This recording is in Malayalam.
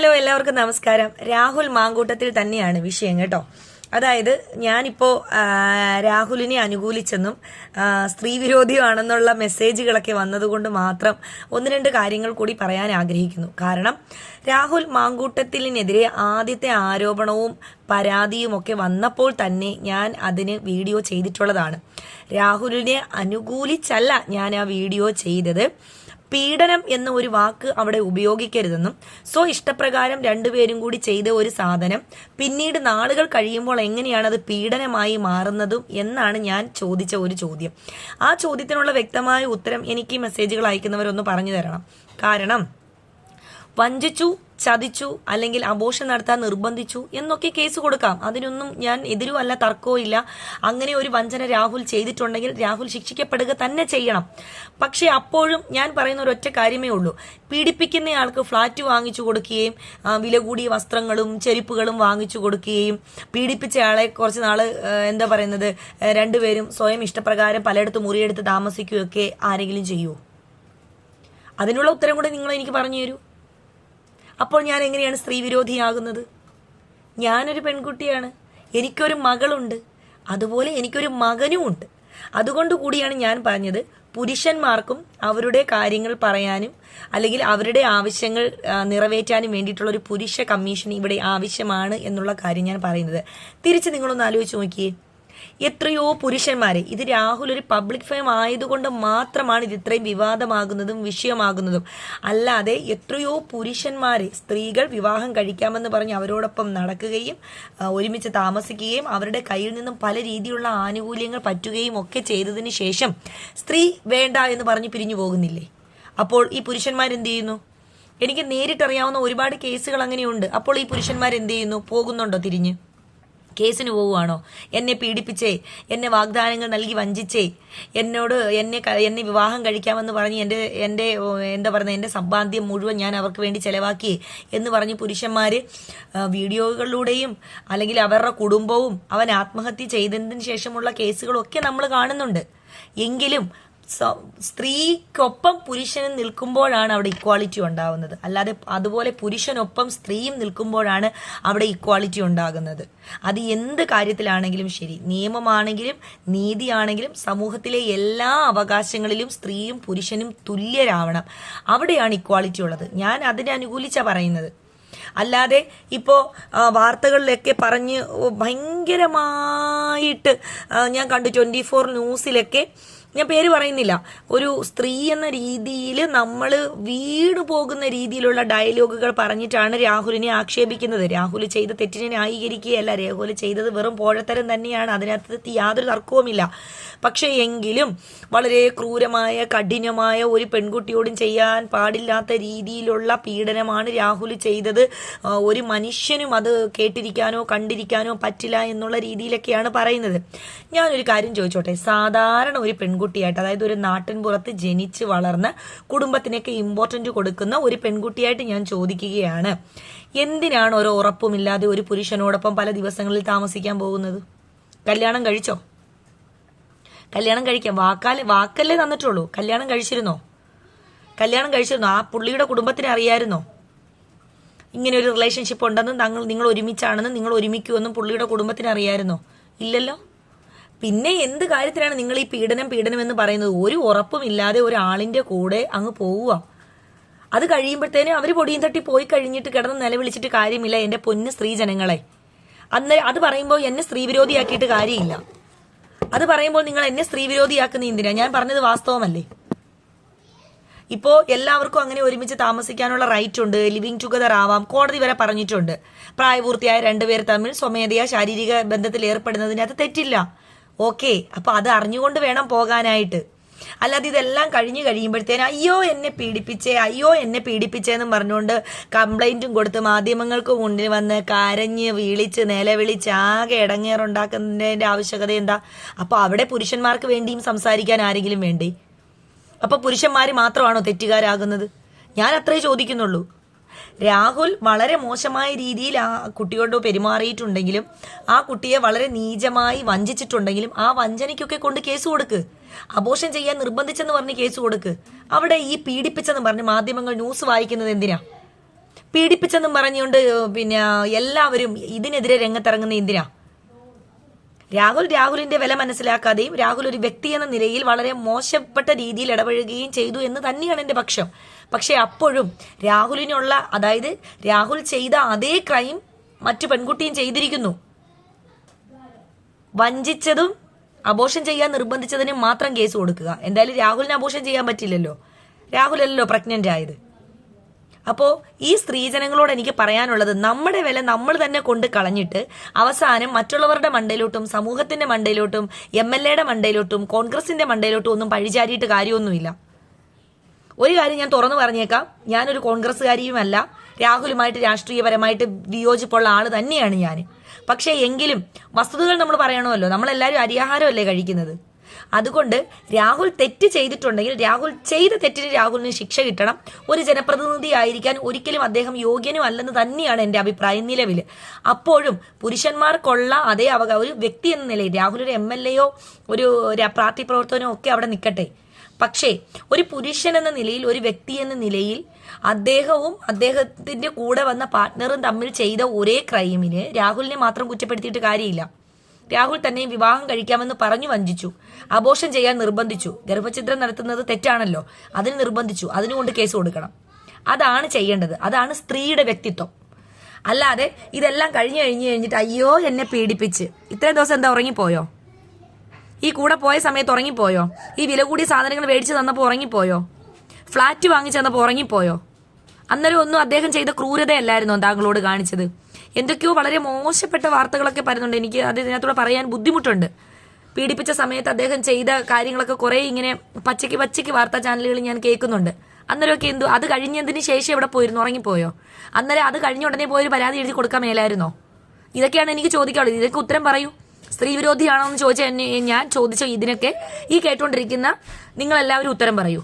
ഹലോ എല്ലാവർക്കും നമസ്കാരം. രാഹുൽ മാങ്കൂട്ടത്തിൽ തന്നെയാണ് വിഷയം കേട്ടോ. അതായത് ഞാനിപ്പോൾ രാഹുലിനെ അനുകൂലിച്ചെന്നും സ്ത്രീ വിരോധിയാണെന്നുള്ള മെസ്സേജുകളൊക്കെ വന്നതുകൊണ്ട് മാത്രം ഒന്ന് രണ്ട് കാര്യങ്ങൾ കൂടി പറയാൻ ആഗ്രഹിക്കുന്നു. കാരണം രാഹുൽ മാങ്കൂട്ടത്തിലിനെതിരെ ആദ്യത്തെ ആരോപണവും പരാതിയും ഒക്കെ വന്നപ്പോൾ തന്നെ ഞാൻ അതിന് വീഡിയോ ചെയ്തിട്ടുള്ളതാണ്. രാഹുലിനെ അനുകൂലിച്ചല്ല ഞാൻ ആ വീഡിയോ ചെയ്തത്. പീഡനം എന്ന ഒരു വാക്ക് അവിടെ ഉപയോഗിക്കരുതെന്നും സോ ഇഷ്ടപ്രകാരം രണ്ടുപേരും കൂടി ചെയ്ത ഒരു സാധനം പിന്നീട് നാളുകൾ കഴിയുമ്പോൾ എങ്ങനെയാണ് അത് പീഡനമായി മാറുന്നതും എന്നാണ് ഞാൻ ചോദിച്ച ഒരു ചോദ്യം. ആ ചോദ്യത്തിനുള്ള വ്യക്തമായ ഉത്തരം എനിക്ക് മെസ്സേജുകൾ അയക്കുന്നവരൊന്ന് പറഞ്ഞു തരണം. കാരണം വഞ്ചിച്ചു ചതിച്ചു അല്ലെങ്കിൽ അബോഷൻ നടത്താൻ നിർബന്ധിച്ചു എന്നൊക്കെ കേസ് കൊടുക്കാം. അതിനൊന്നും ഞാൻ എതിരുമല്ല തർക്കവും ഇല്ല. അങ്ങനെ ഒരു വഞ്ചന രാഹുൽ ചെയ്തിട്ടുണ്ടെങ്കിൽ രാഹുൽ ശിക്ഷിക്കപ്പെടുക തന്നെ ചെയ്യണം. പക്ഷേ അപ്പോഴും ഞാൻ പറയുന്ന ഒരൊറ്റ കാര്യമേ ഉള്ളൂ. പീഡിപ്പിക്കുന്നയാൾക്ക് ഫ്ളാറ്റ് വാങ്ങിച്ചു കൊടുക്കുകയും വില കൂടിയ വസ്ത്രങ്ങളും ചെരുപ്പുകളും വാങ്ങിച്ചു കൊടുക്കുകയും പീഡിപ്പിച്ചയാളെ കുറച്ച് നാൾ എന്താ പറയുന്നത് രണ്ടുപേരും സ്വയം ഇഷ്ടപ്രകാരം പലയിടത്തും മുറിയെടുത്ത് താമസിക്കുകയൊക്കെ ആരെങ്കിലും ചെയ്യൂ? അതിനുള്ള ഉത്തരം കൂടെ നിങ്ങൾ എനിക്ക് പറഞ്ഞു തരൂ. അപ്പോൾ ഞാൻ എങ്ങനെയാണ് സ്ത്രീ വിരോധിയാകുന്നത്? ഞാനൊരു പെൺകുട്ടിയാണ്. എനിക്കൊരു മകളുണ്ട്. അതുപോലെ എനിക്കൊരു മകനും ഉണ്ട്. അതുകൊണ്ട് കൂടിയാണ് ഞാൻ പറഞ്ഞത് പുരുഷന്മാർക്കും അവരുടെ കാര്യങ്ങൾ പറയാനും അല്ലെങ്കിൽ അവരുടെ ആവശ്യങ്ങൾ നിറവേറ്റാനും വേണ്ടിയിട്ടുള്ള ഒരു പുരുഷ കമ്മീഷൻ ഇവിടെ ആവശ്യമാണ് എന്നുള്ള കാര്യം ഞാൻ പറയുന്നത്. തിരിച്ച് നിങ്ങളൊന്ന് ആലോചിച്ച് നോക്കിയേ. എത്രയോ പുരുഷന്മാരെ. ഇത് രാഹുൽ ഒരു പബ്ലിക് ഫെയിം ആയതുകൊണ്ട് മാത്രമാണ് ഇത് ഇത്രയും വിവാദമാകുന്നതും വിഷയമാകുന്നതും. അല്ലാതെ എത്രയോ പുരുഷന്മാരെ സ്ത്രീകൾ വിവാഹം കഴിക്കാമെന്ന് പറഞ്ഞ് അവരോടൊപ്പം നടക്കുകയും ഒരുമിച്ച് താമസിക്കുകയും അവരുടെ കയ്യിൽ നിന്നും പല രീതിയിലുള്ള ആനുകൂല്യങ്ങൾ പറ്റുകയും ഒക്കെ ചെയ്തതിന് ശേഷം സ്ത്രീ വേണ്ട എന്ന് പറഞ്ഞ് പിരിഞ്ഞു പോകുന്നില്ലേ? അപ്പോൾ ഈ പുരുഷന്മാരെന്ത് ചെയ്യുന്നു? എനിക്ക് നേരിട്ടറിയാവുന്ന ഒരുപാട് കേസുകൾ അങ്ങനെയുണ്ട്. അപ്പോൾ ഈ പുരുഷന്മാരെന്ത് ചെയ്യുന്നു? പോകുന്നുണ്ടോ തിരിഞ്ഞ്? കേസിന് പോവുകയാണോ? എന്നെ പീഡിപ്പിച്ചേ എന്നെ വാഗ്ദാനങ്ങൾ നൽകി വഞ്ചിച്ചേ എന്നോട് എന്നെ എന്നെ വിവാഹം കഴിക്കാമെന്ന് പറഞ്ഞ് എന്റെ എന്റെ എന്താ പറയുന്നത് എന്റെ സമ്പാദ്യം മുഴുവൻ ഞാൻ അവർക്ക് വേണ്ടി ചിലവാക്കിയേ എന്ന് പറഞ്ഞ് പുരുഷന്മാർ വീഡിയോകളിലൂടെയും അല്ലെങ്കിൽ അവരുടെ കുടുംബവും അവൻ ആത്മഹത്യ ചെയ്തതിന് ശേഷമുള്ള കേസുകളൊക്കെ നമ്മൾ കാണുന്നുണ്ട്. എങ്കിലും സ്ത്രീക്കൊപ്പം പുരുഷനും നിൽക്കുമ്പോഴാണ് അവിടെ ഇക്വാളിറ്റി ഉണ്ടാകുന്നത്. അല്ലാതെ അതുപോലെ പുരുഷനൊപ്പം സ്ത്രീയും നിൽക്കുമ്പോഴാണ് അവിടെ ഇക്വാളിറ്റി ഉണ്ടാകുന്നത്. അത് എന്ത് കാര്യത്തിലാണെങ്കിലും ശരി. നിയമമാണെങ്കിലും നീതിയാണെങ്കിലും സമൂഹത്തിലെ എല്ലാ അവകാശങ്ങളിലും സ്ത്രീയും പുരുഷനും തുല്യരാവണം. അവിടെയാണ് ഇക്വാളിറ്റി ഉള്ളത്. ഞാൻ അതിനെ അനുകൂലിച്ച പറയുന്നത്. അല്ലാതെ ഇപ്പോ വാർത്തകളിലൊക്കെ പറഞ്ഞ് ഭയങ്കരമായിട്ട് ഞാൻ കണ്ടു ട്വന്റി ഫോർ ന്യൂസിലൊക്കെ ഞാൻ പേര് പറയുന്നില്ല. ഒരു സ്ത്രീ എന്ന രീതിയിൽ നമ്മൾ വീട് പോകുന്ന രീതിയിലുള്ള ഡയലോഗുകൾ പറഞ്ഞിട്ടാണ് രാഹുലിനെ ആക്ഷേപിക്കുന്നത്. രാഹുൽ ചെയ്ത തെറ്റിനെ ന്യായീകരിക്കുകയല്ല. രാഹുൽ ചെയ്തത് വെറും പോഴത്തരം തന്നെയാണ്. അതിനകത്ത് യാതൊരു തർക്കവുമില്ല. പക്ഷേ എങ്കിലും വളരെ ക്രൂരമായ കഠിനമായ ഒരു പെൺകുട്ടിയോടും ചെയ്യാൻ പാടില്ലാത്ത രീതിയിലുള്ള പീഡനമാണ് രാഹുൽ ചെയ്തത്. ഒരു മനുഷ്യനും അത് കേട്ടിരിക്കാനോ കണ്ടിരിക്കാനോ പറ്റില്ല എന്നുള്ള രീതിയിലൊക്കെയാണ് പറയുന്നത്. ഞാനൊരു കാര്യം ചോദിച്ചോട്ടെ. സാധാരണ ഒരു പെൺകുട്ടിയായിട്ട് അതായത് ഒരു നാട്ടിൻ പുറത്ത് ജനിച്ച് വളർന്ന് കുടുംബത്തിനൊക്കെ ഇമ്പോർട്ടന്റ് കൊടുക്കുന്ന ഒരു പെൺകുട്ടിയായിട്ട് ഞാൻ ചോദിക്കുകയാണ്. എന്തിനാണ് ഒരു ഉറപ്പുമില്ലാതെ ഒരു പുരുഷനോടൊപ്പം പല ദിവസങ്ങളിൽ താമസിക്കാൻ പോകുന്നത്? കല്യാണം കഴിച്ചോ? കല്യാണം കഴിക്കാം. വാക്കാൽ വാക്കല്ലേ തന്നിട്ടുള്ളൂ. കല്യാണം കഴിച്ചിരുന്നോ? കല്യാണം കഴിച്ചിരുന്നോ? ആ പുള്ളിയുടെ കുടുംബത്തിന് അറിയായിരുന്നോ? ഇങ്ങനെ ഒരു റിലേഷൻഷിപ്പ് ഉണ്ടെന്നും തങ്ങൾ നിങ്ങൾ ഒരുമിച്ചാണെന്നും നിങ്ങൾ ഒരുമിക്കുമെന്നും പുള്ളിയുടെ കുടുംബത്തിന് അറിയായിരുന്നോ? ഇല്ലല്ലോ? പിന്നെ എന്ത് കാര്യത്തിലാണ് നിങ്ങൾ ഈ പീഡനം പീഡനം എന്ന് പറയുന്നത്? ഒരു ഉറപ്പുമില്ലാതെ ഒരാളിന്റെ കൂടെ അങ്ങ് പോവുക. അത് കഴിയുമ്പോഴത്തേനും അവർ പൊടിയും തട്ടി പോയി കഴിഞ്ഞിട്ട് കിടന്ന് നിലവിളിച്ചിട്ട് കാര്യമില്ല എന്റെ പൊന്ന് സ്ത്രീ ജനങ്ങളെ. അന്ന് അത് പറയുമ്പോൾ എന്നെ സ്ത്രീ വിരോധിയാക്കിയിട്ട് കാര്യമില്ല. അത് പറയുമ്പോൾ നിങ്ങൾ എന്നെ സ്ത്രീ വിരോധിയാക്കുന്ന എന്തിനാ? ഞാൻ പറഞ്ഞത് വാസ്തവമല്ലേ? ഇപ്പോൾ എല്ലാവർക്കും അങ്ങനെ ഒരുമിച്ച് താമസിക്കാനുള്ള റൈറ്റ് ഉണ്ട്. ലിവിങ് ടുഗദർ ആവാം. കോടതി വരെ പറഞ്ഞിട്ടുണ്ട്. പ്രായപൂർത്തിയായ രണ്ടുപേർ തമ്മിൽ സ്വമേധയാ ശാരീരിക ബന്ധത്തിൽ ഏർപ്പെടുന്നതിനകത്ത് തെറ്റില്ല. ഓക്കെ അപ്പൊ അത് അറിഞ്ഞുകൊണ്ട് വേണം പോകാനായിട്ട്. അല്ലാതെ ഇതെല്ലാം കഴിഞ്ഞു കഴിയുമ്പോഴത്തേന് അയ്യോ എന്നെ പീഡിപ്പിച്ചേ അയ്യോ എന്നെ പീഡിപ്പിച്ചേന്നും പറഞ്ഞുകൊണ്ട് കംപ്ലൈന്റും കൊടുത്ത് മാധ്യമങ്ങൾക്ക് മുന്നിൽ വന്ന് കരഞ്ഞ് വിളിച്ച് നിലവിളിച്ച് ആകെ ഇടങ്ങേറുണ്ടാക്കുന്നതിന്റെ ആവശ്യകത എന്താ? അപ്പോൾ അവിടെ പുരുഷന്മാർക്ക് വേണ്ടിയും സംസാരിക്കാൻ ആരെങ്കിലും വേണ്ടേ? അപ്പൊ പുരുഷന്മാര് മാത്രമാണോ തെറ്റുകാരാകുന്നത്? ഞാൻ അത്രേ ചോദിക്കുന്നുള്ളൂ. രാഹുൽ വളരെ മോശമായ രീതിയിൽ ആ കുട്ടിയോട് പെരുമാറിയിട്ടുണ്ടെങ്കിലും ആ കുട്ടിയെ വളരെ നീചമായി വഞ്ചിച്ചിട്ടുണ്ടെങ്കിലും ആ വഞ്ചനയ്ക്കൊക്കെ കൊണ്ട് കേസ് കൊടുക്ക്. അബോഷൻ ചെയ്യാൻ നിർബന്ധിച്ചെന്ന് പറഞ്ഞ് കേസ് കൊടുക്ക്. അവിടെ ഈ പീഡിപ്പിച്ചെന്ന് പറഞ്ഞ് മാധ്യമങ്ങൾ ന്യൂസ് വായിക്കുന്നത് എന്തിനാ? പീഡിപ്പിച്ചെന്നും പറഞ്ഞുകൊണ്ട് പിന്നെ എല്ലാവരും ഇതിനെതിരെ രംഗത്തിറങ്ങുന്ന എന്തിനാ? രാഹുൽ രാഹുലിന്റെ വില മനസ്സിലാക്കാതെയും രാഹുൽ ഒരു വ്യക്തി എന്ന നിലയിൽ വളരെ മോശപ്പെട്ട രീതിയിൽ ഇടപഴകുകയും ചെയ്തു എന്ന് തന്നെയാണ് എന്റെ പക്ഷം. പക്ഷെ അപ്പോഴും രാഹുലിനുള്ള അതായത് രാഹുൽ ചെയ്ത അതേ ക്രൈം മറ്റു പെൺകുട്ടിയും ചെയ്തിരിക്കുന്നു. വഞ്ചിച്ചതും അബോഷൻ ചെയ്യാൻ നിർബന്ധിച്ചതിനും മാത്രം കേസ് കൊടുക്കുക. എന്തായാലും രാഹുലിന് അബോഷൻ ചെയ്യാൻ പറ്റില്ലല്ലോ. രാഹുലല്ലോ പ്രഗ്നന്റ് ആയത്. അപ്പോൾ ഈ സ്ത്രീജനങ്ങളോട് എനിക്ക് പറയാനുള്ളത് നമ്മുടെ വില നമ്മൾ തന്നെ കൊണ്ട് കളഞ്ഞിട്ട് അവസാനം മറ്റുള്ളവരുടെ മണ്ടയിലോട്ടും സമൂഹത്തിന്റെ മണ്ടയിലോട്ടും എം എൽ എയുടെ മണ്ടയിലോട്ടും കോൺഗ്രസിന്റെ മണ്ടയിലോട്ടും ഒന്നും പഴിചാരിയിട്ട് കാര്യമൊന്നുമില്ല. ഒരു കാര്യം ഞാൻ തുറന്നു പറഞ്ഞേക്കാം. ഞാനൊരു കോൺഗ്രസ്സുകാരിയുമല്ല. രാഹുലുമായിട്ട് രാഷ്ട്രീയപരമായിട്ട് വിയോജിപ്പുള്ള ആൾ തന്നെയാണ് ഞാൻ പക്ഷേ എങ്കിലും വസ്തുതകൾ നമ്മൾ പറയണമല്ലോ. നമ്മളെല്ലാവരും അരിയാഹാരമല്ലേ കഴിക്കുന്നത്? അതുകൊണ്ട് രാഹുൽ തെറ്റ് ചെയ്തിട്ടുണ്ടെങ്കിൽ രാഹുൽ ചെയ്ത തെറ്റിന് രാഹുലിന് ശിക്ഷ കിട്ടണം. ഒരു ജനപ്രതിനിധി ആയിരിക്കാൻ ഒരിക്കലും അദ്ദേഹം യോഗ്യനും അല്ലെന്ന് തന്നെയാണ് എന്റെ അഭിപ്രായം നിലവിൽ അപ്പോഴും പുരുഷന്മാർക്കുള്ള അതേ അവക ഒരു വ്യക്തി എന്ന നിലയിൽ രാഹുൽ ഒരു എം എൽ എയോ ഒരു പാർട്ടി പ്രവർത്തകനോ ഒക്കെ അവിടെ നിൽക്കട്ടെ പക്ഷേ ഒരു പുരുഷൻ എന്ന നിലയിൽ ഒരു വ്യക്തി എന്ന നിലയിൽ അദ്ദേഹവും അദ്ദേഹത്തിന്റെ കൂടെ വന്ന പാർട്ട്ണറും തമ്മിൽ ചെയ്ത ഒരേ ക്രൈമിന് രാഹുലിനെ മാത്രം കുറ്റപ്പെടുത്തിയിട്ട് കാര്യമില്ല. രാഹുൽ തന്നെ വിവാഹം കഴിക്കാമെന്ന് പറഞ്ഞു വഞ്ചിച്ചു. അബോഷൻ ചെയ്യാൻ നിർബന്ധിച്ചു. ഗർഭഛിദ്രം നടത്തുന്നത് തെറ്റാണല്ലോ. അതിന് നിർബന്ധിച്ചു. അതിനുകൊണ്ട് കേസ് കൊടുക്കണം. അതാണ് ചെയ്യേണ്ടത്. അതാണ് സ്ത്രീയുടെ വ്യക്തിത്വം. അല്ലാതെ ഇതെല്ലാം കഴിഞ്ഞു കഴിഞ്ഞു കഴിഞ്ഞിട്ട് അയ്യോ എന്നെ പീഡിപ്പിച്ച്. ഇത്രയും ദിവസം എന്താ ഉറങ്ങിപ്പോയോ? ഈ കൂടെ പോയ സമയത്ത് ഉറങ്ങിപ്പോയോ? ഈ വില കൂടിയ സാധനങ്ങൾ മേടിച്ച് തന്നപ്പോൾ ഉറങ്ങിപ്പോയോ? ഫ്ലാറ്റ് വാങ്ങിച്ചു തന്നപ്പോൾ ഉറങ്ങിപ്പോയോ? അന്നേരം ഒന്നും അദ്ദേഹം ചെയ്ത ക്രൂരതയല്ലായിരുന്നോ താങ്കളോട് കാണിച്ചത്? എന്തൊക്കെയോ വളരെ മോശപ്പെട്ട വാർത്തകളൊക്കെ പറയുന്നുണ്ട് എനിക്ക് അത് ഇതിനകത്തൂടെ പറയാൻ ബുദ്ധിമുട്ടുണ്ട്. പീഡിപ്പിച്ച സമയത്ത് അദ്ദേഹം ചെയ്ത കാര്യങ്ങളൊക്കെ കുറേ ഇങ്ങനെ പച്ചയ്ക്ക് പച്ചയ്ക്ക് വാർത്താ ചാനലുകൾ ഞാൻ കേൾക്കുന്നുണ്ട്. അന്നേരമൊക്കെ എന്തു അത് കഴിഞ്ഞതിന് ശേഷം എവിടെ പോയിരുന്നു? ഉറങ്ങിപ്പോയോ? അന്നേരം അത് കഴിഞ്ഞ ഉടനെ പോയൊരു പരാതി എഴുതി കൊടുക്കാൻ മേലായിരുന്നോ? ഇതൊക്കെയാണ് എനിക്ക് ചോദിക്കാനുള്ളത്. ഇതൊക്കെ ഉത്തരം പറയൂ. സ്ത്രീ വിരോധിയാണോ എന്ന് ചോദിച്ചാൽ ഞാൻ ചോദിച്ച ഇതിനൊക്കെ ഈ കേട്ടുകൊണ്ടിരിക്കുന്ന നിങ്ങളെല്ലാവരും ഉത്തരം പറയൂ.